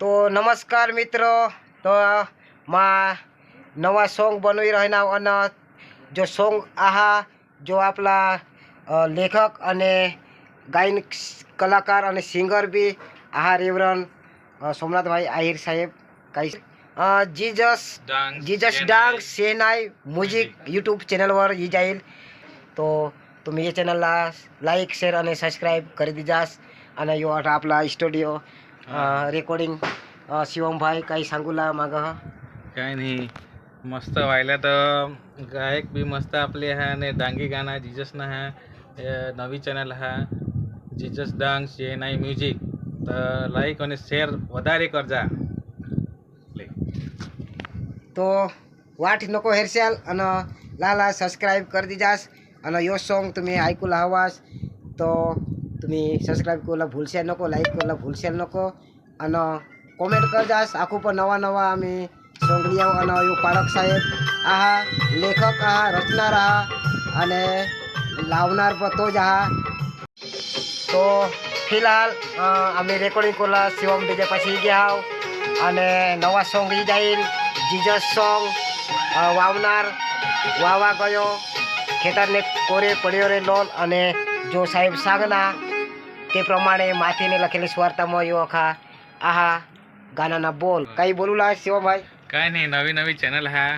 તો નમસ્કાર મિત્રો. તો માં નવા સોંગ બની રહેના અને જો સોંગ આહા જો આપલા લેખક અને ગાયન કલાકાર અને સિંગર બી આહા રેવરન સોમનાથભાઈ આહિર સાહેબ કાંઈ જીજસ જીજસ ડાંગ સેનાઈ મ્યુઝિક યુટ્યુબ ચેનલ પર ઈજાઈલ તો તમે એ ચેનલ લાઈક શેર અને સબસ્ક્રાઈબ કરી દીજાશ અને યો આપણા સ્ટુડિયો रेकॉर्डिंग शिवमभाई काही सांगूला माग काय नाही मस्त व्हायला तर गायक बी मस्त आपले आहे आणि डांगी गाणं जिजसनं आहे हे नवी चॅनल आहे જીજસ ડાન્સ જે નાઈ મ્યુઝિક તો લાઈક અને શેર વધારે કરજા લે તો वाट नको हेरशाल आणि लाला सबस्क्राईब કરી દીજાસ અને यो सॉन्ग तुम्ही ऐकूला हवास તો তুমি সাবস্ক্রাইব করলে ভুলছে নকো লাইক করলে ভুলছে নকো। અને કોમેન્ટ કરજાશ આખું પર નવા નવા અમે સોંગડિયાઓ અને યુ પાઠક સાહેબ આહા લેખક આહા રચનાર આહા અને લાવનાર પતો જ આહા તો ફિલહાલ અમે રેકોર્ડિંગ કરલા શિવમ ડીજે પછી ગયા અને નવા સોંગ ઈ જાય જીજસ સોંગ વાવનાર વાવા ગયો ખેતરને કોરે પડ્યો રે લોલ અને જો સાહેબ સાગના તે પ્રમાણે માથીને લખેલી સ્વાર્થામાં યો આહા ગાનાના બોલ. કઈ બોલું લાવે શિવભાઈ? કાંઈ નહીં નવી નવી ચેનલ હા.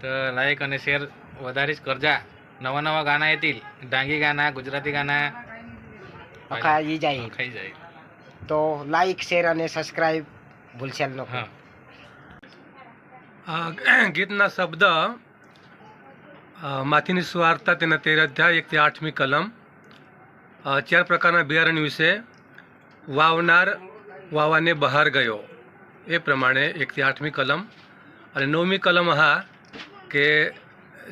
તો લાઈક અને શેર વધારે જ કરજા. નવા નવા ગાના એથી ડાંગી ગાના ગુજરાતી ગાના. ખાઈ જાય. ખાઈ જાય. તો લાઈક શેર અને સબસ્ક્રાઈબ ભૂલશે ન ગીતના શબ્દ માથીની સ્વાર્થતા તેના તેર અધ્યાય એકથી આઠમી કલમ. ચાર પ્રકારના અભયારણ્ય વિશે વાવનાર વાવાને બહાર ગયો. એ પ્રમાણે એકથી આઠમી કલમ અને નવમી કલમ હા કે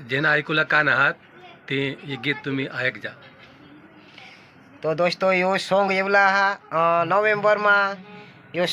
જેના આયકુલા કાન હાથ તે એ ગીત તુમી આયક જા. તો દોસ્તો, યો સોંગ એવલા હા નવેમ્બરમાં યો